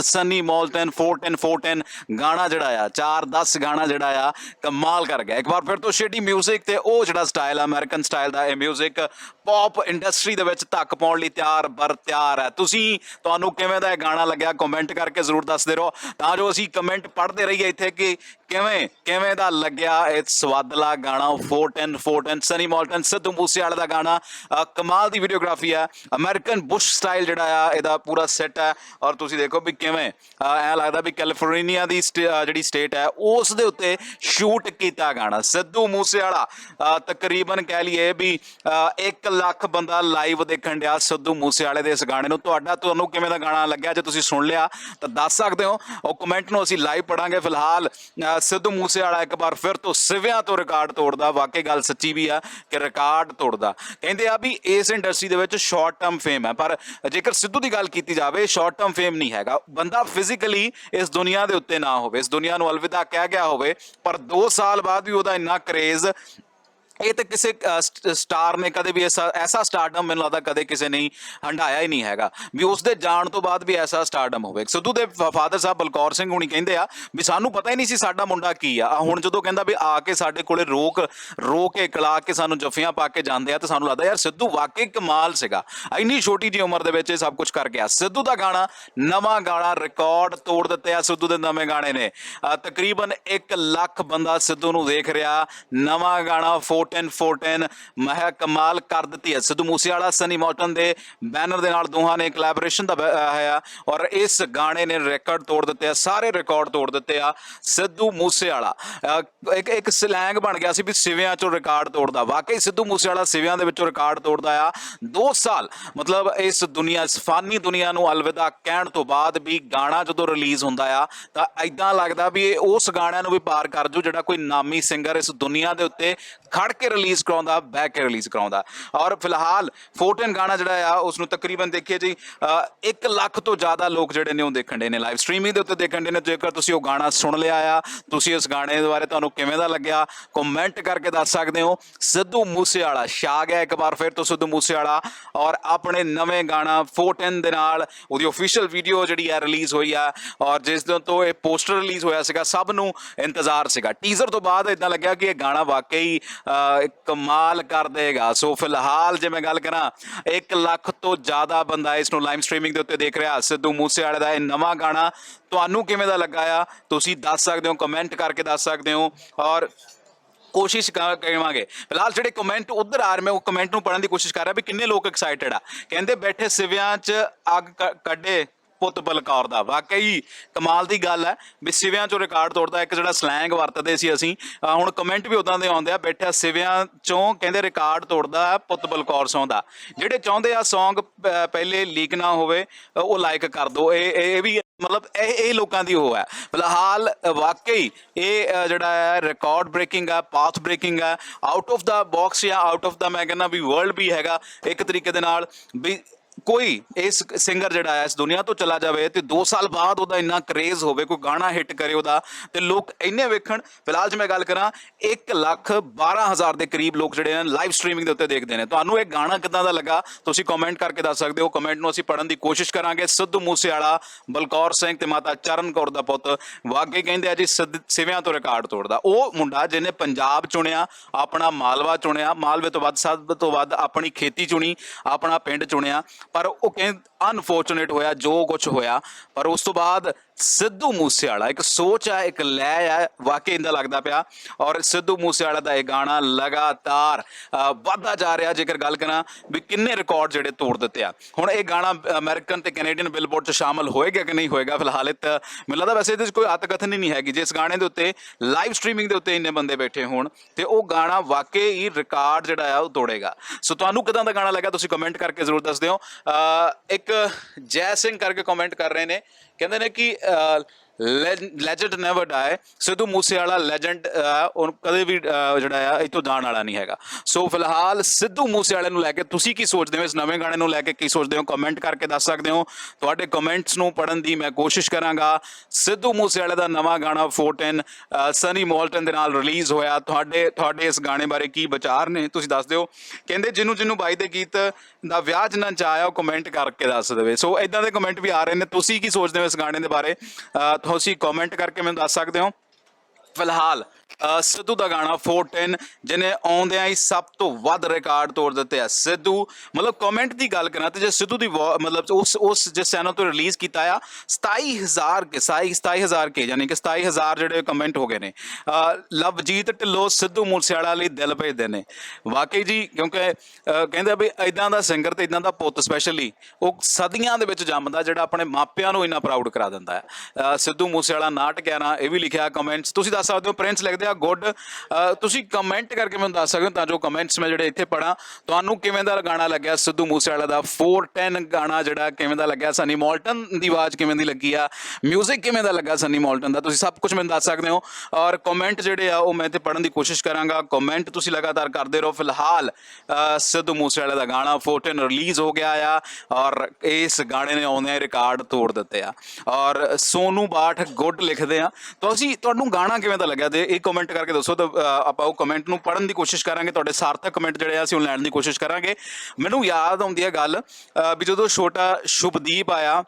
Sunny Moulton 410 410 ਗਾਣਾ ਜਿਹੜਾ ਆ 410 ਗਾਣਾ ਜਿਹੜਾ ਆ ਕਮਾਲ ਕਰ ਗਿਆ ਇੱਕ ਵਾਰ ਫਿਰ ਤੋਂ ਸ਼ੇਡੀ 뮤직 ਤੇ ਉਹ ਜਿਹੜਾ ਸਟਾਈਲ ਆ ਅਮਰੀਕਨ ਸਟਾਈਲ ਦਾ ਇਹ 뮤직 ਪੌਪ ਇੰਡਸਟਰੀ ਦੇ ਵਿੱਚ ਧੱਕ ਪਾਉਣ ਲਈ ਤਿਆਰ ਬਰ ਤਿਆਰ ਹੈ ਤੁਸੀਂ ਤੁਹਾਨੂੰ ਕਿਵੇਂ ਦਾ ਇਹ ਗਾਣਾ ਲੱਗਿਆ ਕਮੈਂਟ ਕਰਕੇ ਜ਼ਰੂਰ ਦੱਸਦੇ ਰਹੋ ਤਾਂ ਜੋ ਅਸੀਂ ਕਮੈਂਟ ਪੜ੍ਹਦੇ ਰਹੀਏ ਇੱਥੇ ਕਿ ਕਿਵੇਂ ਕਿਵੇਂ ਦਾ ਲੱਗਿਆ ਇਹ ਸਵਾਦਲਾ ਗਾਣਾ 410 410 ਸਨੀ ਮੌਲਟਨ ਸਿੱਧੂ ਮੂਸੇਵਾਲੇ ਦਾ ਗਾਣਾ ਅ, ਕਮਾਲ ਦੀ ਵੀਡੀਓਗ੍ਰਾਫੀ ਹੈ ਅਮਰੀਕਨ ਬੁਸ਼ ਸਟਾਈਲ ਜਿਹੜਾ ਆ ਇਹਦਾ ਪੂਰਾ ਸੈੱਟ ਹੈ ਔਰ ਤੁਸੀਂ ਦੇਖੋ ਵੀ ਕਿਵੇਂ? ਅ, ਐਂ ਲੱਗਦਾ ਵੀ ਕੈਲੀਫੋਰਨੀਆ ਦੀ ਸਟੇ- ਜਿਹੜੀ ਸਟੇਟ ਹੈ ਉਸ ਦੇ ਉੱਤੇ ਸ਼ੂਟ ਕੀਤਾ ਗਾਣਾ। ਸਿੱਧੂ ਮੂਸੇਵਾਲਾ ਤਕਰੀਬਨ ਕਹਿ ਲਈਏ ਵੀ 1 ਲੱਖ ਬੰਦਾ ਲਾਈਵ ਦੇਖਣ ਡਿਆ ਸਿੱਧੂ ਮੂਸੇਵਾਲੇ ਦੇ ਇਸ ਗਾਣੇ ਨੂੰ। ਤੁਹਾਡਾ ਤੁਹਾਨੂੰ ਕਿਵੇਂ ਦਾ ਗਾਣਾ ਲੱਗਿਆ? ਜੇ ਤੁਸੀਂ ਸੁਣ ਲਿਆ ਤਾਂ ਦੱਸ ਸਕਦੇ ਹੋ। ਉਹ ਕਮੈਂਟ ਨੂੰ ਅਸੀਂ ਲਾਈਵ ਪੜਾਂਗੇ ਫਿਲਹਾਲ। ਅ, ਸਿੱਧੂ ਮੂਸੇਵਾਲਾ ਇੱਕ ਵਾਰ ਫਿਰ ਤੋਂ ਸਿਵਿਆਂ ਤੋਂ ਰਿਕਾਰਡ ਤੋੜਦਾ। ਵਾਕਈ ਗੱਲ ਸੱਚੀ ਵੀ ਆ ਕਿ ਰਿਕਾਰਡ ਤੋੜਦਾ। ਕਹਿੰਦੇ ਆ ਵੀ ਇਸ ਇੰਡਸਟਰੀ ਦੇ ਵਿੱਚ ਸ਼ਾਰਟ ਟਰਮ ਫੇਮ ਹੈ। ਪਰ ਜੇਕਰ ਸਿੱਧੂ ਦੀ ਗੱਲ ਕੀਤੀ ਜਾਵੇ ਸ਼ਾਰਟ ਟਰਮ ਫੇਮ ਨਹੀਂ ਹੈਗਾ। ਬੰਦਾ ਫਿਜ਼ੀਕਲੀ ਇਸ ਦੁਨੀਆ ਦੇ ਉੱਤੇ ਨਾ ਹੋਵੇ, ਇਸ ਦੁਨੀਆ ਨੂੰ ਅਲਵਿਦਾ ਕਹਿ ਗਿਆ ਹੋਵੇ, ਪਰ 2 ਸਾਲ ਬਾਅਦ ਵੀ ਉਹਦਾ ਇੰਨਾ ਕਰੇਜ਼ ਇਹ ਤਾਂ ਕਿਸੇ ਸਟਾਰ ਨੇ ਕਦੇ ਵੀ ਐਸਾ ਐਸਾ ਸਟਾਰਡਮ ਮੈਨੂੰ ਲੱਗਦਾ ਕਦੇ ਕਿਸੇ ਨੇ ਹੰਡਾਇਆ ਹੀ ਨਹੀਂ ਹੈਗਾ। ਵੀ ਉਸ ਦੇ ਜਾਣ ਤੋਂ ਬਾਅਦ ਵੀ ਐਸਾ ਸਟਾਰਡਮ ਹੋਵੇ। ਸਿੱਧੂ ਦੇ ਫਾਦਰ ਸਾਹਿਬ ਬਲਕੌਰ ਸਿੰਘ ਹੁਣੀ ਕਹਿੰਦੇ ਆ ਵੀ ਸਾਨੂੰ ਪਤਾ ਹੀ ਨਹੀਂ ਸੀ ਸਾਡਾ ਮੁੰਡਾ ਕੀ ਆ। ਹੁਣ ਜਦੋਂ ਕਹਿੰਦਾ ਵੀ ਆ ਕੇ ਸਾਡੇ ਕੋਲੇ ਰੋਕ, ਰੋ ਕੇ, ਕਲਾ ਕੇ ਸਾਨੂੰ ਜੱਫੀਆਂ ਪਾ ਕੇ ਜਾਂਦੇ ਆ ਤਾਂ ਸਾਨੂੰ ਲੱਗਦਾ ਯਾਰ ਸਿੱਧੂ ਵਾਕਈ ਕਮਾਲ ਸੀਗਾ। ਇੰਨੀ ਛੋਟੀ ਜਿਹੀ ਉਮਰ ਦੇ ਵਿੱਚ ਇਹ ਸਭ ਕੁਝ ਕਰ ਗਿਆ। ਸਿੱਧੂ ਦਾ ਗਾਣਾ ਨਵਾਂ ਗਾਣਾ ਰਿਕਾਰਡ ਤੋੜ ਦਿੱਤੇ ਆ ਸਿੱਧੂ ਦੇ ਨਵੇਂ ਗਾਣੇ ਨੇ। ਤਕਰੀਬਨ 1 ਲੱਖ ਬੰਦਾ ਸਿੱਧੂ ਨੂੰ ਦੇਖ ਰਿਹਾ। ਨਵਾਂ ਗਾਣਾ 410 410 ਮਹਾ ਕਮਾਲ ਕਰ ਦਿੱਤੀ ਹੈ। ਸਿੱਧੂ ਮੂਸੇਵਾਲਾ ਸਨੀ ਮੌਟਨ ਦੇ ਬੈਨਰ ਦੇ ਨਾਲ ਦੋਹਾਂ ਨੇ ਕੋਲੈਬੋਰੇਸ਼ਨ ਦਾ ਬ- ਔਰ ਇਸ ਗਾਣੇ ਨੇ ਰਿਕਾਰਡ ਤੋੜ ਦਿੱਤੇ ਆ, ਸਾਰੇ ਰਿਕਾਰਡ ਤੋੜ ਦਿੱਤੇ ਆ ਸਿੱਧੂ ਮੂਸੇਵਾਲਾ। ਇੱਕ ਇੱਕ ਸਲੈਂਗ ਬਣ ਗਿਆ ਸੀ ਵੀ ਸਿਵਿਆਂ ਚੋਂ ਰਿਕਾਰਡ ਤੋੜਦਾ। ਵਾਕਈ ਸਿੱਧੂ ਮੂਸੇਵਾਲਾ ਸਿਵਿਆਂ ਦੇ ਵਿੱਚੋਂ ਰਿਕਾਰਡ ਤੋੜਦਾ ਆ। 2 ਸਾਲ, ਮਤਲਬ ਇਸ ਦੁਨੀਆ, ਇਸ ਫਾਨੀ ਦੁਨੀਆ ਨੂੰ ਅਲਵਿਦਾ ਕਹਿਣ ਤੋਂ ਬਾਅਦ ਵੀ ਗਾਣਾ ਜਦੋਂ ਰਿਲੀਜ਼ ਹੁੰਦਾ ਆ, ਤਾਂ ਐਦਾਂ ਲੱਗਦਾ ਵੀ ਇਹ ਉਸ ਗਾਣਿਆਂ ਨੂੰ ਵੀ ਪਾਰ ਕਰ ਜੂ ਜਿਹੜਾ ਕੋਈ ਨਾਮੀ ਸਿੰਗਰ ਇਸ ਦੁਨੀਆ ਦੇ ਉੱਤੇ ਖੜ ਕੇ ਰਿਲੀਜ਼ ਕਰਾਉਂਦਾ ਬਹਿ ਕੇ ਰਿਲੀਜ਼ ਕਰਾਉਂਦਾ। ਔਰ ਫਿਲਹਾਲ 14 ਗਾਣਾ ਜਿਹੜਾ ਆ ਉਸ ਨੂੰ ਤਕਰੀਬਨ ਦੇਖੀਏ ਜੀ 1 ਲੱਖ ਤੋਂ ਜ਼ਿਆਦਾ ਲੋਕ ਜਿਹੜੇ ਨੇ ਉਹ ਦੇਖਣ ਦੇ ਨੇ ਲਾਈਵ ਸਟ੍ਰੀਮਿੰਗ ਦੇ ਉੱਤੇ ਦੇਖਣ ਦੇ ਨੇ। ਜੇਕਰ ਤੁਸੀਂ ਉਹ ਗਾਣਾ ਸੁਣ ਲਿਆ ਆ ਤੁਸੀਂ ਇਸ ਗਾਣੇ ਦੇ ਬਾਰੇ ਤੁਹਾਨੂੰ ਕਿਵੇਂ ਦਾ ਲੱਗਿਆ ਕਮੈਂਟ ਕਰਕੇ ਦੱਸ ਸਕਦੇ ਹੋ। ਸਿੱਧੂ ਮੂਸੇਵਾਲਾ ਛਾ ਗਿਆ ਇੱਕ ਵਾਰ ਫਿਰ ਤੋਂ ਸਿੱਧੂ ਮੂਸੇਵਾਲਾ। ਔਰ ਆਪਣੇ ਨਵੇਂ ਗਾਣਾ 410 ਦੇ ਨਾਲ ਉਹਦੀ ਅਫੀਸ਼ੀਅਲ ਵੀਡੀਓ ਜਿਹੜੀ ਹੈ ਰਿਲੀਜ਼ ਹੋਈ ਆ। ਔਰ ਜਿਸ ਦਿਨ ਤੋਂ ਇਹ ਪੋਸਟਰ ਰਿਲੀਜ਼ ਹੋਇਆ ਸੀਗਾ ਸਭ ਨੂੰ ਇੰਤਜ਼ਾਰ ਸੀਗਾ। ਟੀਜ਼ਰ ਤੋਂ ਬਾਅਦ ਇਦਾਂ ਲੱਗਿਆ ਕਿ ਇਹ ਗਾਣਾ ਵਾਕਈ ਅਹ, ਕਮਾਲ ਕਰ ਦੇਗਾ ਸੋ ਫਿਲਹਾਲ ਜੇ ਮੈਂ ਗੱਲ ਕਰਾਂ 1 ਲੱਖ ਤੋਂ ਜ਼ਿਆਦਾ ਬੰਦਾ ਇਸ ਨੂੰ ਲਾਈਵ ਸਟ੍ਰੀਮਿੰਗ ਦੇ ਉੱਤੇ ਦੇਖ ਰਿਹਾ। ਸਿੱਧੂ ਮੂਸੇਵਾਲੇ ਦਾ ਇਹ ਨਵਾਂ ਗਾਣਾ ਤੁਹਾਨੂੰ ਕਿਵੇਂ ਦਾ ਲੱਗਾ ਆ? ਤੁਸੀਂ ਦੱਸ ਸਕਦੇ ਹੋ ਕਮੈਂਟ ਕਰਕੇ ਦੱਸ ਸਕਦੇ ਹੋ ਔਰ ਕੋਸ਼ਿਸ਼ ਕਰਾਂਗੇ। ਫਿਲਹਾਲ ਜਿਹੜੇ ਕਮੈਂਟ ਉਧਰ ਆ ਰਹੇ, ਮੈਂ ਉਹ ਕਮੈਂਟ ਨੂੰ ਪੜਨ ਦੀ ਕੋਸ਼ਿਸ਼ ਕਰ ਰਿਹਾ ਵੀ ਕਿੰਨੇ ਲੋਕ ਐਕਸਾਈਟਡ ਆ। ਕਹਿੰਦੇ ਬੈਠੇ ਸਿਵਿਆਂ 'ਚ ਅੱਗ ਕ- ਕੱਢੇ। ਪੁੱਤ ਬਲਕੌਰ ਦਾ। ਵਾਕਈ ਕਮਾਲ ਦੀ ਗੱਲ ਹੈ। ਵੀ ਸਿਵਿਆਂ 'ਚੋਂ ਰਿਕਾਰਡ ਤੋੜਦਾ ਇੱਕ ਜਿਹੜਾ ਸਲੈਂਗ ਵਰਤਦੇ ਸੀ ਅਸੀਂ ਹੁਣ ਕਮੈਂਟ ਵੀ ਉਦਾਂ ਦੇ ਆਉਂਦੇ ਆ। ਬੈਠਾ ਸਿਵਿਆਂ 'ਚੋਂ ਕਹਿੰਦੇ ਰਿਕਾਰਡ ਤੋੜਦਾ ਪੁੱਤ ਬਲਕੌਰ ਸੌਂ ਦਾ। ਜਿਹੜੇ ਚਾਹੁੰਦੇ ਆ Song ਪਹਿਲੇ ਲੀਕ ਨਾ ਹੋਵੇ ਉਹ ਲਾਈਕ ਕਰ ਦਿਓ ਇਹ ਇਹ ਵੀ ਮਤਲਬ ਇਹ ਇਹ ਲੋਕਾਂ ਦੀ ਉਹ ਹੈ। ਫਿਲਹਾਲ ਅ, ਵਾਕਈ ਇਹ ਜਿਹੜਾ ਹੈ ਰਿਕਾਰਡ ਬ੍ਰੇਕਿੰਗ ਹੈ ਪਾਥ ਬ੍ਰੇਕਿੰਗ ਹੈ। ਆਊਟ ਆਫ ਦਾ ਬਾਕਸ ਜਾਂ ਆਊਟ ਆਫ ਦਾ ਮੈਂ ਕਹਿੰਦਾ ਵੀ ਵਰਲਡ ਵੀ ਹੈਗਾ। ਇੱਕ ਤਰੀਕੇ ਦੇ ਨਾਲ ਵੀ ਕੋਈ ਇਸ ਸਿੰਗਰ ਜਿਹੜਾ ਹੈ ਇਸ ਦੁਨੀਆ ਤੋਂ ਚਲਾ ਜਾਵੇ ਤੇ 2 ਸਾਲ ਬਾਅਦ ਉਹਦਾ ਇੰਨਾ ਕਰੇਜ਼ ਹੋਵੇ, ਕੋਈ ਗਾਣਾ ਹਿੱਟ ਕਰੇ ਉਹਦਾ, ਤੇ ਲੋਕ ਇੰਨੇ ਵੇਖਣ। ਫਿਲਹਾਲ ਜੇ ਮੈਂ ਗੱਲ ਕਰਾਂ 1 ਲੱਖ 12000 ਦੇ ਕਰੀਬ ਲੋਕ ਜਿਹੜੇ ਨੇ ਲਾਈਵ ਸਟ੍ਰੀਮਿੰਗ ਦੇ ਉੱਤੇ ਦੇਖਦੇ ਨੇ। ਤੁਹਾਨੂੰ ਇਹ ਗਾਣਾ ਕਿਦਾਂ ਦਾ ਲੱਗਾ? ਤੁਸੀਂ ਕਮੈਂਟ ਕਰਕੇ ਦੱਸ ਸਕਦੇ ਹੋ। ਕਮੈਂਟ ਨੂੰ ਅਸੀਂ ਪੜਨ ਦੀ ਕੋਸ਼ਿਸ਼ ਕਰਾਂਗੇ। ਸਿੱਧੂ ਮੂਸੇਵਾਲਾ, ਬਲਕੌਰ ਸਿੰਘ ਤੇ ਮਾਤਾ ਚਰਨ ਕੌਰ ਦਾ ਪੁੱਤ ਵਾਕਈ ਕਹਿੰਦੇ ਆ ਜੀ, ਸਿੱਧ- ਸਿਵਿਆਂ ਤੋਂ ਰਿਕਾਰਡ ਤੋੜਦਾ। ਉਹ ਮੁੰਡਾ ਜਿਹਨੇ ਪੰਜਾਬ ਚੁਣਿਆ, ਆਪਣਾ ਮਾਲਵਾ ਚੁਣਿਆ, ਮਾਲਵੇ ਤੋਂ ਵੱਧ, ਸਭ ਤੋਂ ਵੱਧ ਆਪਣੀ ਖੇਤੀ ਚੁਣੀ, ਆਪਣਾ ਪਿੰਡ ਚੁਣਿਆ। ਪਰ ਉਹ ਕਹਿੰਦੇ ਅਨਫੋਰਚੂਨੇਟ ਹੋਇਆ ਜੋ ਕੁਝ ਹੋਇਆ ਪਰ ਉਸ ਤੋਂ ਬਾਅਦ ਸਿੱਧੂ ਮੂਸੇਵਾਲਾ ਇੱਕ ਸੋਚ ਹੈ ਇੱਕ ਲੈ ਹੈ ਵਾਕਈ ਇੰਦਾ ਲੱਗਦਾ ਪਿਆ। ਔਰ ਸਿੱਧੂ ਮੂਸੇਵਾਲਾ ਦਾ ਇਹ ਗਾਣਾ ਲਗਾਤਾਰ ਅ, ਵੱਧਦਾ ਜਾ ਰਿਹਾ। ਜੇਕਰ ਗੱਲ ਕਰਾਂ ਵੀ ਕਿੰਨੇ ਰਿਕਾਰਡ ਜਿਹੜੇ ਤੋੜ ਦਿੱਤੇ ਆ। ਹੁਣ ਇਹ ਗਾਣਾ ਅਮਰੀਕਨ ਤੇ ਕੈਨੇਡੀਅਨ ਬਿਲਬੋਰਡ 'ਚ ਸ਼ਾਮਲ ਹੋਏਗਾ ਕਿ ਨਹੀਂ ਹੋਏਗਾ? ਫਿਲਹਾਲ ਇਹ ਮੈਨੂੰ ਲੱਗਦਾ ਵੈਸੇ ਇਹਦੇ 'ਚ ਕੋਈ ਅਤਕਥਨ ਹੀ ਨਹੀਂ ਹੈਗੀ। ਜੇ ਇਸ ਗਾਣੇ ਦੇ ਉੱਤੇ ਲਾਈਵ ਸਟ੍ਰੀਮਿੰਗ ਦੇ ਉੱਤੇ ਇੰਨੇ ਬੰਦੇ ਬੈਠੇ ਹੋਣ ਤੇ ਉਹ ਗਾਣਾ ਵਾਕਈ ਹੀ ਰਿਕਾਰਡ ਜਿਹੜਾ ਆ ਉਹ ਤੋੜੇਗਾ। ਸੋ ਤੁਹਾਨੂੰ ਕਿਦਾਂ ਦਾ ਗਾਣਾ ਲੱਗਾ? ਤੁਸੀਂ ਕਮੈਂਟ ਕਰਕੇ ਜ਼ਰੂਰ ਦੱਸ ਦਿਓ। ਅ, ਇੱਕ ਜੈ ਸਿੰਘ ਕਰਕੇ ਕਮੈਂਟ ਕਰ ਰਹੇ ਨੇ। ਕਹਿੰਦੇ ਨੇ ਕਿ ਅ, legend never die Sidhu Moosewala legend ਉਹ ਕਦੇ ਵੀ ਜਿਹੜਾ ਆ ਇਤੋਂ ਜਾਣ ਵਾਲਾ ਨਹੀਂ ਹੈਗਾ। ਸੋ ਫਿਲਹਾਲ ਸਿੱਧੂ ਮੂਸੇਵਾਲੇ ਨੂੰ ਲੈ ਕੇ ਤੁਸੀਂ ਕੀ ਸੋਚਦੇ ਹੋ? ਇਸ ਨਵੇਂ ਗਾਣੇ ਨੂੰ ਲੈ ਕੇ ਕੀ ਸੋਚਦੇ ਹੋ? ਕਮੈਂਟ ਕਰਕੇ ਦੱਸ ਸਕਦੇ ਹੋ। ਤੁਹਾਡੇ ਕਮੈਂਟਸ ਨੂੰ ਪੜਨ ਦੀ ਮੈਂ ਕੋਸ਼ਿਸ਼ ਕਰਾਂਗਾ। ਸਿੱਧੂ ਮੂਸੇਵਾਲੇ ਦਾ ਨਵਾਂ ਗਾਣਾ 14 ਸਨੀ ਮੋਲਟਨ ਦੇ ਨਾਲ ਰਿਲੀਜ਼ ਹੋਇਆ। ਤੁਹਾਡੇ ਤੁਹਾਡੇ ਇਸ ਗਾਣੇ ਬਾਰੇ ਕੀ ਵਿਚਾਰ ਨੇ? ਤੁਸੀਂ ਦੱਸ ਦਿਓ। ਕਹਿੰਦੇ ਜਿਹਨੂੰ ਜਿਹਨੂੰ ਬਾਈ ਦੇ ਗੀਤ ਦਾ ਵਿਆਹ ਜਨਾ ਚਾਹਿਆ ਉਹ ਕਮੈਂਟ ਕਰਕੇ ਦੱਸ ਦੇਵੇ। ਸੋ ਇਦਾਂ ਦੇ ਕਮੈਂਟ ਵੀ ਆ ਰਹੇ ਨੇ। ਤੁਸੀਂ ਕੀ ਸੋਚਦੇ ਹੋ ਇਸ ਗਾਣੇ ਦੇ ਬਾਰੇ? ਅਹ, ਤੁਸੀਂ ਕਮੈਂਟ ਕਰਕੇ ਮੈਨੂੰ ਦੱਸ ਸਕਦੇ ਹੋ? ਫਿਲਹਾਲ ਅਹ ਸਿੱਧੂ ਦਾ ਗਾਣਾ 410 ਜਿਹਨੇ ਆਉਂਦਿਆਂ ਹੀ ਸਭ ਤੋਂ ਵੱਧ ਰਿਕਾਰਡ ਤੋੜ ਦਿੱਤੇ ਆ। ਸਿੱਧੂ, ਮਤਲਬ ਕਮੈਂਟ ਦੀ ਗੱਲ ਕਰਾਂ ਤੇ ਜੇ ਸਿੱਧੂ ਦੀ ਵਾ- ਮਤਲਬ ਉਸ ਉਸ ਜਿਸ ਚੈਨਲ ਤੋਂ ਰਿਲੀਜ਼ ਕੀਤਾ ਆ 27000 ਕੇ 27000 ਕੇ, ਯਾਨੀ ਕਿ 27000 ਜਿਹੜੇ ਕਮੈਂਟ ਹੋ ਗਏ ਨੇ। ਅਹ ਲਵਜੀਤ ਢਿੱਲੋਂ ਸਿੱਧੂ ਮੂਸੇਵਾਲਾ ਲਈ ਦਿਲ ਭੇਜਦੇ ਨੇ। ਵਾਕਈ ਜੀ, ਕਿਉਂਕਿ ਅਹ ਕਹਿੰਦੇ ਆ ਵੀ ਇਦਾਂ ਦਾ ਸਿੰਗਰ ਤੇ ਇਦਾਂ ਦਾ ਪੁੱਤ ਸਪੈਸ਼ਲੀ ਉਹ ਸਦੀਆਂ ਦੇ ਵਿੱਚ ਜੰਮਦਾ, ਜਿਹੜਾ ਆਪਣੇ ਮਾਪਿਆਂ ਨੂੰ ਇੰਨਾ ਪ੍ਰਾਊਡ ਕਰਾ ਦਿੰਦਾ ਹੈ। ਅਹ ਸਿੱਧੂ ਮੂਸੇਵਾਲਾ ਨਾਟਕ ਹੈ ਨਾ, ਇਹ ਵੀ ਲਿਖਿਆ ਕਮੈਂਟਸ ਤੁਸੀਂ ਦੱਸ ਸਕਦੇ ਹੋ ਪ੍ਰਿੰਸ ਲਿਖਦੇ ਆ ਗੁੱਡ। ਤੁਸੀਂ ਕਮੈਂਟ ਕਰਕੇ ਮੈਨੂੰ ਦੱਸ ਸਕਦੇ ਹੋ ਤਾਂ ਜੋ ਕਮੈਂਟਸ ਮੈਂ ਜਿਹੜੇ ਇੱਥੇ ਪੜਾਂ ਤੁਹਾਨੂੰ ਕਿਵੇਂ ਦਾ ਗਾਣਾ ਲੱਗਿਆ? ਸਿੱਧੂ ਮੂਸੇਵਾਲਾ ਦਾ 410 ਗਾਣਾ ਜਿਹੜਾ ਕਿਵੇਂ ਦਾ ਲੱਗਿਆ? ਸਨੀ ਮੋਲਟਨ ਦੀ ਆਵਾਜ਼ ਕਿਵੇਂ ਦੀ ਲੱਗੀ ਆ? 뮤직 ਕਿਵੇਂ ਦਾ ਲੱਗਾ ਸਨੀ ਮੋਲਟਨ ਦਾ? ਤੁਸੀਂ ਸਭ ਕੁਝ ਮੈਨੂੰ ਦੱਸ ਸਕਦੇ ਹੋ। ਔਰ ਕਮੈਂਟ ਜਿਹੜੇ ਆ ਉਹ ਮੈਂ ਤੇ ਪੜਨ ਦੀ ਕੋਸ਼ਿਸ਼ ਕਰਾਂਗਾ। ਕਮੈਂਟ ਤੁਸੀਂ ਲਗਾਤਾਰ ਕਰਦੇ ਰਹੋ। ਫਿਲਹਾਲ ਅਹ, ਸਿੱਧੂ ਮੂਸੇਵਾਲੇ ਦਾ ਗਾਣਾ 14 ਰਿਲੀਜ਼ ਹੋ ਗਿਆ ਆ ਔਰ ਇਸ ਗਾਣੇ ਨੇ ਆਉਂਦੇ ਰਿਕਾਰਡ ਤੋੜ ਦਿੱਤੇ ਆ। ਔਰ ਸੋਨੂ ਬਾਠ ਗੁੱਡ ਲਿਖਦੇ ਆ। ਅਸੀਂ ਤੁਹਾਨੂੰ ਗਾਣਾ ਕਿਵੇਂ ਦਾ ਲੱਗਿਆ? ਤੇ ਇੱਕ ਕਮੈਂਟ ਕਰਕੇ ਦੱਸੋ ਤਾਂ ਅਹ, ਆਪਾਂ ਉਹ ਕਮੈਂਟ ਨੂੰ ਪੜਨ ਦੀ ਕੋਸ਼ਿਸ਼ ਕਰਾਂਗੇ। ਤੁਹਾਡੇ ਸਾਰਥਕ ਕਮੈਂਟ ਜਿਹੜੇ ਆ ਅਸੀਂ ਉਹ ਲੈਣ ਦੀ ਕੋਸ਼ਿਸ਼ ਕਰਾਂਗੇ। ਮੈਨੂੰ ਯਾਦ ਆਉਂਦੀ ਹੈ ਗੱਲ ਅਹ, ਵੀ ਜਦੋਂ ਛੋਟਾ ਸ਼ੁਭਦੀਪ ਆਇਆ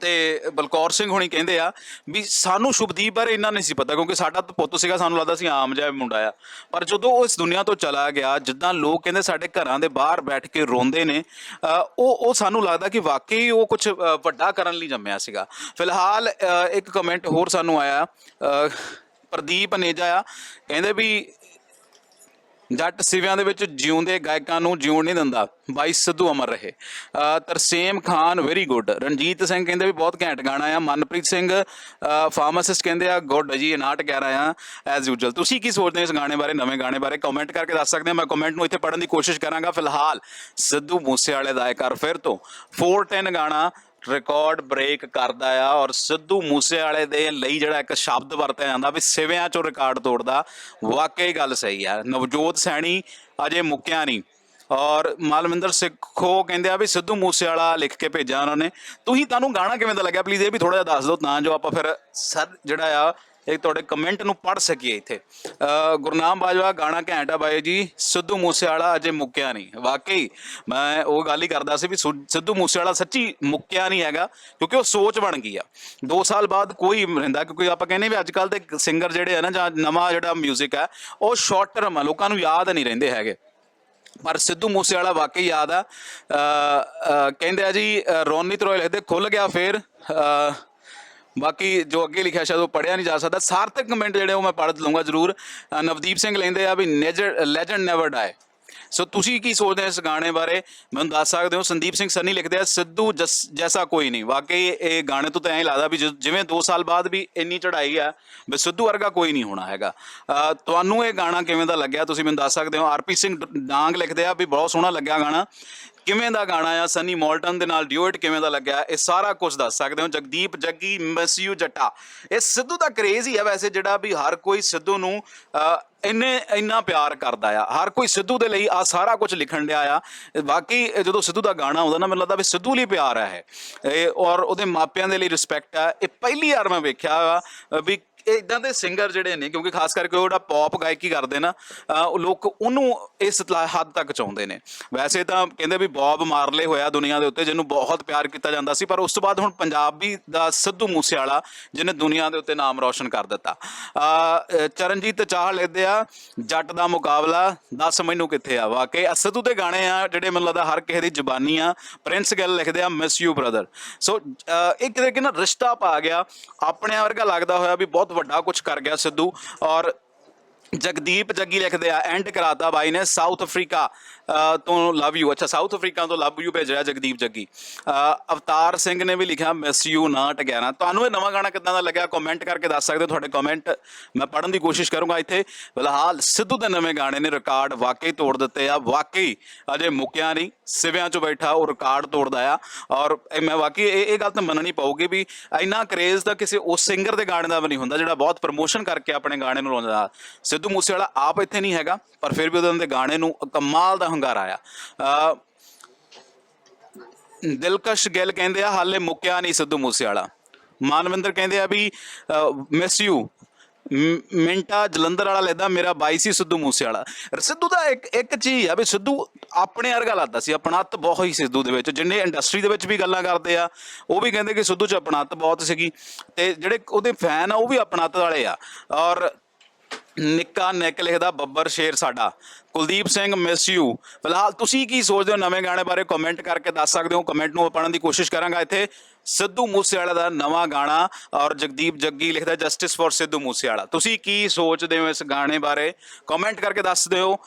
ਤੇ ਬਲਕੌਰ ਸਿੰਘ ਹੁਣੀ ਕਹਿੰਦੇ ਆ ਵੀ ਸਾਨੂੰ ਸ਼ੁਭਦੀਪ ਬਾਰੇ ਇੰਨਾ ਨਹੀਂ ਸੀ ਪਤਾ ਕਿਉਂਕਿ ਸਾਡਾ ਤਾਂ ਪੁੱਤ ਸੀਗਾ ਸਾਨੂੰ ਲੱਗਦਾ ਸੀ ਆਮ ਜਿਹਾ ਮੁੰਡਾ ਆ। ਪਰ ਜਦੋਂ ਉਹ ਇਸ ਦੁਨੀਆ ਤੋਂ ਚਲਾ ਗਿਆ ਜਿੱਦਾਂ ਲੋਕ ਕਹਿੰਦੇ ਸਾਡੇ ਘਰਾਂ ਦੇ ਬਾਹਰ ਬੈਠ ਕੇ ਰੋਂਦੇ ਨੇ ਅ, ਉਹ ਉਹ ਸਾਨੂੰ ਲੱਗਦਾ ਕਿ ਵਾਕਈ ਉਹ ਕੁਝ ਵੱਡਾ ਕਰਨ ਲਈ ਜੰਮਿਆ ਸੀਗਾ। ਫਿਲਹਾਲ ਅ, ਇੱਕ ਕਮੈਂਟ ਹੋਰ ਸਾਨੂੰ ਆਇਆ ਅ, ਪ੍ਰਦੀਪ ਨੇਜਾ ਆ, ਕਹਿੰਦੇ ਵੀ ਜੱਟ ਸਿਵਿਆਂ ਦੇ ਵਿੱਚ ਜਿਉਂਦੇ ਗਾਇਕਾਂ ਨੂੰ ਜਿਉਣ ਨਹੀਂ ਦਿੰਦਾ, ਬਾਈ ਸਿੱਧੂ ਅਮਰ ਰਹੇ। ਤਰਸੇਮ ਖਾਨ ਵੈਰੀ ਗੁੱਡ ਰਣਜੀਤ ਸਿੰਘ ਕਹਿੰਦੇ ਵੀ ਬਹੁਤ ਘੈਂਟ ਗਾਣਾ ਆ, ਮਨਪ੍ਰੀਤ ਸਿੰਘ ਫਾਰਮਾਸਿਸਟ ਕਹਿੰਦੇ ਆ ਗੁੱਡ ਜੀ ਇਹ ਨਾਟ ਕਹਿ ਰਹੇ ਆ ਐਜ਼ ਯੂਜੂਅਲ ਤੁਸੀਂ ਕੀ ਸੋਚਦੇ ਹੋ ਇਸ ਗਾਣੇ ਬਾਰੇ, ਨਵੇਂ ਗਾਣੇ ਬਾਰੇ? ਕਮੈਂਟ ਕਰਕੇ ਦੱਸ ਸਕਦੇ ਆ ਮੈਂ ਕਮੈਂਟ ਨੂੰ ਇੱਥੇ ਪੜਨ ਦੀ ਕੋਸ਼ਿਸ਼ ਕਰਾਂਗਾ। ਫਿਲਹਾਲ ਸਿੱਧੂ ਮੂਸੇਵਾਲੇ ਦਾ ਇੱਕ ਵਾਰ ਫਿਰ ਤੋਂ। 410 ਗਾਣਾ ਰਿਕਾਰਡ ਬ੍ਰੇਕ ਕਰਦਾ ਆ ਔਰ ਸਿੱਧੂ ਮੂਸੇਵਾਲੇ ਦੇ ਲਈ ਜਿਹੜਾ ਇੱਕ ਸ਼ਬਦ ਵਰਤਿਆ ਜਾਂਦਾ ਵੀ ਸਿਵਿਆਂ ਚੋਂ ਰਿਕਾਰਡ ਤੋੜਦਾ, ਵਾਕਈ ਗੱਲ ਸਹੀ ਆ। ਨਵਜੋਤ ਸੈਣੀ ਅਜੇ ਮੁੱਕਿਆ ਨਹੀਂ। ਔਰ ਮਾਲਵਿੰਦਰ ਸਿੱਖੋ ਕਹਿੰਦੇ ਆ ਵੀ ਸਿੱਧੂ ਮੂਸੇਵਾਲਾ ਲਿਖ ਕੇ ਭੇਜਿਆ ਉਹਨਾਂ ਨੇ। ਤੁਸੀਂ ਤੁਹਾਨੂੰ ਗਾਣਾ ਕਿਵੇਂ ਦਾ ਲੱਗਿਆ? ਪਲੀਜ਼ ਇਹ ਵੀ ਥੋੜਾ ਜਿਹਾ ਦੱਸ ਦਿਓ, ਤਾਂ ਜੋ ਆਪਾਂ ਫਿਰ ਸਰ ਜਿਹੜਾ ਆ ਇਹ ਤੁਹਾਡੇ ਕਮੈਂਟ ਨੂੰ ਪੜ ਸਕੀਏ ਇੱਥੇ। ਗੁਰਨਾਮ ਬਾਜਵਾ, ਗਾਣਾ ਘੈਂਟ ਆ ਬਾਈ ਜੀ, ਸਿੱਧੂ ਮੂਸੇਵਾਲਾ ਅਜੇ ਮੁੱਕਿਆ ਨਹੀਂ। ਵਾਕਈ ਮੈਂ ਉਹ ਗੱਲ ਹੀ ਕਰਦਾ ਸੀ ਵੀ ਸੁ- ਸਿੱਧੂ ਮੂਸੇਵਾਲਾ ਸੱਚੀ ਮੁੱਕਿਆ ਨਹੀਂ ਹੈਗਾ, ਕਿਉਂਕਿ ਉਹ ਸੋਚ ਬਣ ਗਈ ਆ। 2 ਸਾਲ ਬਾਅਦ ਕੋਈ ਰਹਿੰਦਾ, ਕਿਉਂਕਿ ਆਪਾਂ ਕਹਿੰਦੇ ਵੀ ਅੱਜ ਕੱਲ ਦੇ ਸਿੰਗਰ ਜਿਹੜੇ ਆ ਨਾ, ਜਾਂ ਨਵਾਂ ਜਿਹੜਾ 뮤직 ਆ, ਉਹ ਸ਼ਾਰਟ ਟਰਮ ਆ, ਲੋਕਾਂ ਨੂੰ ਯਾਦ ਨਹੀਂ ਰਹਿੰਦੇ ਹੈਗੇ। ਪਰ ਸਿੱਧੂ ਮੂਸੇਵਾਲਾ ਵਾਕਈ ਯਾਦ ਆ। ਕਹਿੰਦੇ ਆ ਜੀ ਰੋਨੀਤ ਰੋਇਲ ਲਿਖਦੇ, ਖੁੱਲ ਗਿਆ ਫੇਰ। ਬਾਕੀ ਜੋ ਅੱਗੇ ਲਿਖਿਆ ਸ਼ਾਇਦ ਉਹ ਪੜਿਆ ਨਹੀਂ ਜਾ ਸਕਦਾ। ਸਾਰਥਕ ਕਮੈਂਟ ਜਿਹੜੇ ਉਹ ਮੈਂ ਪੜ੍ਹ ਲਵਾਂਗਾ ਜ਼ਰੂਰ। ਨਵਦੀਪ ਸਿੰਘ ਲੈਂਦੇ ਆ ਵੀ ਲੈਜੈਂਡ ਨੈਵਰ ਡਾਈ ਸੋ ਤੁਸੀਂ ਕੀ ਸੋਚਦੇ ਹੋ ਇਸ ਗਾਣੇ ਬਾਰੇ? ਮੈਨੂੰ ਦੱਸ ਸਕਦੇ ਹੋ, ਸੰਦੀਪ ਸਿੰਘ ਸੰਨੀ ਲਿਖਦੇ ਆ, ਸਿੱਧੂ ਜਸ- ਜੈਸਾ ਕੋਈ ਨਹੀਂ। ਵਾਕਈ ਇਹ ਗਾਣੇ ਤੋਂ ਤਾਂ ਐਂ ਲੱਗਦਾ ਵੀ ਜਿਵੇਂ 2 ਸਾਲ ਬਾਅਦ ਵੀ ਇੰਨੀ ਚੜ੍ਹਾਈ ਆ, ਵੀ ਸਿੱਧੂ ਵਰਗਾ ਕੋਈ ਨਹੀਂ ਹੋਣਾ ਹੈਗਾ। ਤੁਹਾਨੂੰ ਇਹ ਗਾਣਾ ਕਿਵੇਂ ਦਾ ਲੱਗਿਆ? ਤੁਸੀਂ ਮੈਨੂੰ ਦੱਸ ਸਕਦੇ ਹੋ। ਆਰਪੀ ਸਿੰਘ ਡਾਂਗ ਲਿਖਦੇ ਆ ਵੀ ਬਹੁਤ ਸੋਹਣਾ ਲੱਗਿਆ ਗਾਣਾ। ਕਿਵੇਂ ਦਾ ਗਾਣਾ ਆ? ਸਨੀ ਮੋਲਟਨ ਦੇ ਨਾਲ ਡਿਊਟ ਕਿਵੇਂ ਦਾ ਲੱਗਿਆ? ਇਹ ਸਾਰਾ ਕੁਝ ਦੱਸ ਸਕਦੇ ਹੋ। ਜਗਦੀਪ, ਜੱਗੀ ਮਿਸ ਯੂ ਜੱਟਾ। ਇਹ ਸਿੱਧੂ ਦਾ ਕਰੇਜ਼ ਹੀ ਆ ਵੈਸੇ ਜਿਹੜਾ ਵੀ ਹਰ ਕੋਈ ਸਿੱਧੂ ਨੂੰ ਇੰਨੇ, ਇੰਨਾ ਪਿਆਰ ਕਰਦਾ ਆ। ਹਰ ਕੋਈ ਸਿੱਧੂ ਦੇ ਲਈ ਆ ਸਾਰਾ ਕੁਝ ਲਿਖਣ ਡਿਆ ਆ। ਬਾਕੀ ਜਦੋਂ ਸਿੱਧੂ ਦਾ ਗਾਣਾ ਆਉਂਦਾ ਨਾ, ਮੈਨੂੰ ਲੱਗਦਾ ਵੀ ਸਿੱਧੂ ਲਈ ਪਿਆਰ ਆ ਇਹ। ਔਰ ਉਹਦੇ ਮਾਪਿਆਂ ਦੇ ਲਈ ਰਿਸਪੈਕਟ ਆ। ਇਹ ਪਹਿਲੀ ਵਾਰ ਮੈਂ ਵੇਖਿਆ ਵਾ ਵੀ ਇਦਾਂ ਦੇ ਸਿੰਗਰ ਜਿਹੜੇ ਨੇ, ਕਿਉਂਕਿ ਖਾਸ ਕਰਕੇ ਉਹ ਜਿਹੜਾ ਪੌਪ ਗਾਇਕੀ ਕਰਦੇ ਨਾ ਉਹ ਲੋਕ ਉਹਨੂੰ ਇਸ ਹੱਦ ਤੱਕ ਚਾਹੁੰਦੇ ਨੇ। ਵੈਸੇ ਤਾਂ ਕਹਿੰਦੇ ਵੀ ਬੌਬ ਮਾਰਲੇ ਹੋਇਆ ਦੁਨੀਆ ਦੇ ਉੱਤੇ, ਜਿਹਨੂੰ ਬਹੁਤ ਪਿਆਰ ਕੀਤਾ ਜਾਂਦਾ ਸੀ, ਪਰ ਉਸ ਤੋਂ ਬਾਅਦ ਹੁਣ ਪੰਜਾਬੀ ਦਾ ਸਿੱਧੂ ਮੂਸੇਵਾਲਾ, ਜਿਹਨੇ ਦੁਨੀਆ ਦੇ ਉੱਤੇ ਨਾਮ ਰੌਸ਼ਨ ਕਰ ਦਿੱਤਾ। ਚਰਨਜੀਤ ਚਾਹ ਲੈਦੇ ਆ, ਜੱਟ ਦਾ ਮੁਕਾਬਲਾ, ਦੱਸ ਮੈਨੂੰ ਕਿੱਥੇ ਆ? ਵਾਕਈ ਆਹ ਸਿੱਧੂ ਦੇ ਗਾਣੇ ਆ, ਜਿਹੜੇ ਮੈਨੂੰ ਲੱਗਦਾ ਹਰ ਕਿਸੇ ਦੀ ਜ਼ੁਬਾਨੀ ਆ, ਪ੍ਰਿੰਸ ਗਿੱਲ ਲਿਖਦੇ ਆ miss you brother so uh ਇੱਕ ਤਰੀਕੇ ਨਾਲ ਰਿਸ਼ਤਾ ਪਾ ਗਿਆ ਆਪਣੇ ਵਰਗਾ ਲੱਗਦਾ ਹੋਇਆ ਵੀ ਬਹੁਤ ਵੱਡਾ ਕੁਝ ਕਰ ਗਿਆ ਸਿੱਧੂ ਔਰ ਜਗਦੀਪ ਜੱਗੀ ਲਿਖਦੇ ਆ ਐਂਡ ਕਰਾਤਾ ਬਾਈ ਨੇ ਸਾਊਥ ਅਫਰੀਕਾ ਤੋਂ ਲਵ ਯੂ ਅੱਛਾ ਸਾਊਥ ਅਫਰੀਕਾ ਤੋਂ ਲਵ ਯੂ ਭੇਜਿਆ ਜਗਦੀਪ ਜੱਗੀ। ਅਵਤਾਰ ਸਿੰਘ ਨੇ ਵੀ ਲਿਖਿਆ ਮਿਸ ਯੂ ਨਾ 11 ਤੁਹਾਨੂੰ ਇਹ ਨਵਾਂ ਗਾਣਾ ਕਿੱਦਾਂ ਦਾ ਲੱਗਿਆ? ਕਮੈਂਟ ਕਰਕੇ ਦੱਸ ਸਕਦੇ ਹੋ ਤੁਹਾਡੇ ਕਮੈਂਟ ਮੈਂ ਪੜਨ ਦੀ ਕੋਸ਼ਿਸ਼ ਕਰੂੰਗਾ ਇੱਥੇ। ਫਿਲਹਾਲ ਸਿੱਧੂ ਦੇ ਨਵੇਂ ਗਾਣੇ ਨੇ ਰਿਕਾਰਡ ਵਾਕਈ ਤੋੜ ਦਿੱਤੇ ਆ। ਵਾਕਈ ਅਜੇ ਮੁੱਕਿਆ ਨਹੀਂ। ਸਿਵਿਆਂ 'ਚ ਬੈਠਾ, ਉਹ ਰਿਕਾਰਡ ਤੋੜਦਾ ਆ। ਔਰ ਮੈਂ ਵਾਕਈ ਇਹ ਇਹ ਗੱਲ ਤਾਂ ਮੰਨਣੀ ਪਊਗੀ ਵੀ ਇੰਨਾ ਕਰੇਜ਼ ਦਾ ਕਿਸੇ ਉਸ ਸਿੰਗਰ ਦੇ ਗਾਣੇ ਦਾ ਵੀ ਨਹੀਂ ਹੁੰਦਾ, ਜਿਹੜਾ ਬਹੁਤ ਪ੍ਰਮੋਸ਼ਨ ਕਰਕੇ ਆਪਣੇ ਗਾਣੇ ਨੂੰ ਲਾਉਂਦਾ ਸਿੱਧੂ ਸਿੱਧੂ ਮੂਸੇਵਾਲਾ ਆਪ ਇੱਥੇ ਨਹੀਂ ਹੈਗਾ, ਪਰ ਫਿਰ ਵੀ ਉਹਦੇ ਗਾਣੇ ਨੂੰ ਕਮਾਲ ਦਾ ਹੰਗਾਰਾ ਆ ਦਿਲਕਸ਼ ਗਿੱਲ ਕਹਿੰਦੇ ਆ, ਹਾਲੇ ਮੁੱਕਿਆ ਨਹੀਂ ਸਿੱਧੂ ਮੂਸੇਵਾਲਾ। ਮਾਨਵਿੰਦਰ ਕਹਿੰਦੇ ਆ ਵੀ ਮਿਸ ਯੂ ਮਿੰਟਾ ਜਲੰਧਰ ਵਾਲਾ ਲੈਦਾ, ਮੇਰਾ ਬਾਈ ਸੀ ਸਿੱਧੂ ਮੂਸੇਵਾਲਾ। ਸਿੱਧੂ ਦਾ ਇੱਕ ਇੱਕ ਚੀਜ਼ ਆ ਵੀ ਸਿੱਧੂ ਆਪਣੇ ਵਰਗਾ ਲੱਗਦਾ ਸੀ ਆਪਣਤ ਬਹੁਤ ਹੀ ਸਿੱਧੂ ਦੇ ਵਿੱਚ, ਜਿੰਨੇ ਇੰਡਸਟਰੀ ਦੇ ਵਿੱਚ ਵੀ ਗੱਲਾਂ ਕਰਦੇ ਆ, ਉਹ ਵੀ ਕਹਿੰਦੇ ਕਿ ਸਿੱਧੂ ਚ ਆਪਣਤ ਬਹੁਤ ਸੀਗੀ, ਤੇ ਜਿਹੜੇ ਉਹਦੇ ਫੈਨ ਆ, ਉਹ ਵੀ ਆਪਣਤ ਵਾਲੇ ਆ। ਔਰ ਨਿੱਕਾ ਨਿੱਕ ਲਿਖਦਾ ਬੱਬਰ ਸ਼ੇਰ ਸਾਡਾ। ਕੁਲਦੀਪ ਸਿੰਘ ਮਿਸ ਯੂ ਫਿਲਹਾਲ ਤੁਸੀਂ ਕੀ ਸੋਚਦੇ ਹੋ ਨਵੇਂ ਗਾਣੇ ਬਾਰੇ? ਕਮੈਂਟ ਕਰਕੇ ਦੱਸ ਸਕਦੇ ਹੋ। ਕਮੈਂਟ ਨੂੰ ਪੜਨ ਦੀ ਕੋਸ਼ਿਸ਼ ਕਰਾਂਗਾ ਇੱਥੇ। ਸਿੱਧੂ ਮੂਸੇਵਾਲਾ ਦਾ ਨਵਾਂ ਗਾਣਾ ਔਰ ਜਗਦੀਪ ਜੱਗੀ ਲਿਖਦਾ ਜਸਟਿਸ ਫॉर ਸਿੱਧੂ ਮੂਸੇਵਾਲਾ। ਤੁਸੀਂ ਕੀ ਸੋਚਦੇ ਹੋ ਇਸ ਗਾਣੇ ਬਾਰੇ? ਕਮੈਂਟ ਕਰਕੇ ਦੱਸ ਦਿਓ।